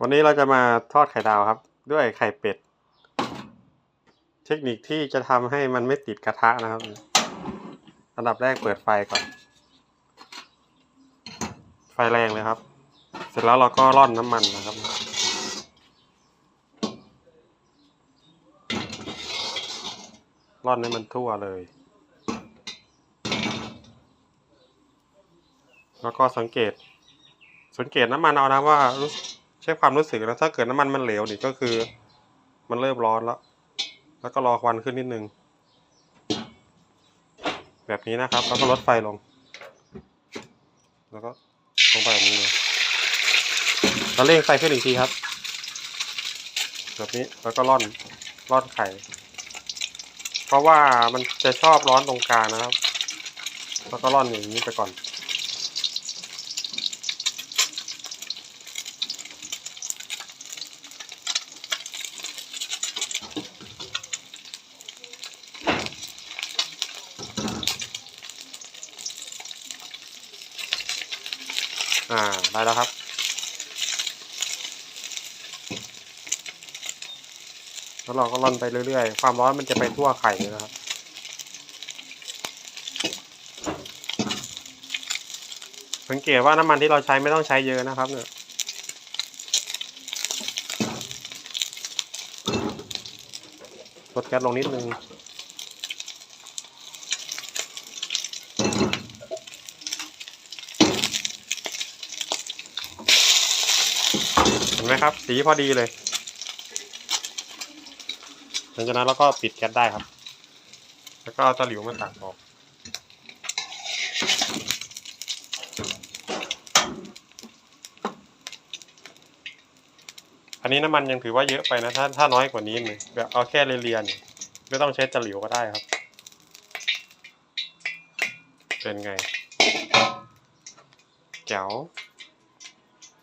วันนี้เราจะมาทอดไข่ดาวครับ ด้วยไข่เป็ด เทคนิคที่จะทำให้มันไม่ติดกระทะนะครับ อันดับแรกเปิดไฟก่อน ไฟแรงเลยครับ เสร็จแล้วเราก็ร่อนน้ำมันนะครับร่อนให้มันทั่วเลย แล้วก็สังเกต สังเกตน้ำมันเอานะว่ารู้ ใช้ความรู้สึกนะถ้าเกิดน้ำมันมันเหลวนี่ก็คือ มันเริ่มร้อนแล้ว แล้วก็รอควันขึ้นนิดนึง แบบนี้นะครับ แล้วก็ลดไฟลง แล้วก็ลงไปแบบนี้เลยแล้วเร่งไฟขึ้นอีกทีครับ แบบนี้แล้วก็ร่อนร่อนไข่ เพราะว่ามันจะชอบร้อนตรงกลางนะครับ แล้วก็ร่อนอย่างนี้ไปก่อน อ่าได้แล้วครับ แล้วเราก็ร่อนไปเรื่อยๆ ความร้อนมันจะไปทั่วไข่เลยนะครับสังเกตว่าน้ำมันที่เราใช้ไม่ต้องใช้เยอะนะครับ เนี่ยลดแก๊สลงนิดนึง นไหมครับ สีพอดีเลยหลังจากนั้นเราก็ปิดแก๊สได้ครับ แล้วก็เอาตะหลิวมาตักออกอันนี้น้ำมันยังถือว่าเยอะไปนะ ถ้าถ้าน้อยกว่านี้นี่ยแบบเอาแค่เรียนๆไม่ต้องใช้ตะหลิวก็ได้ครับ เป็นไงแจ๋ว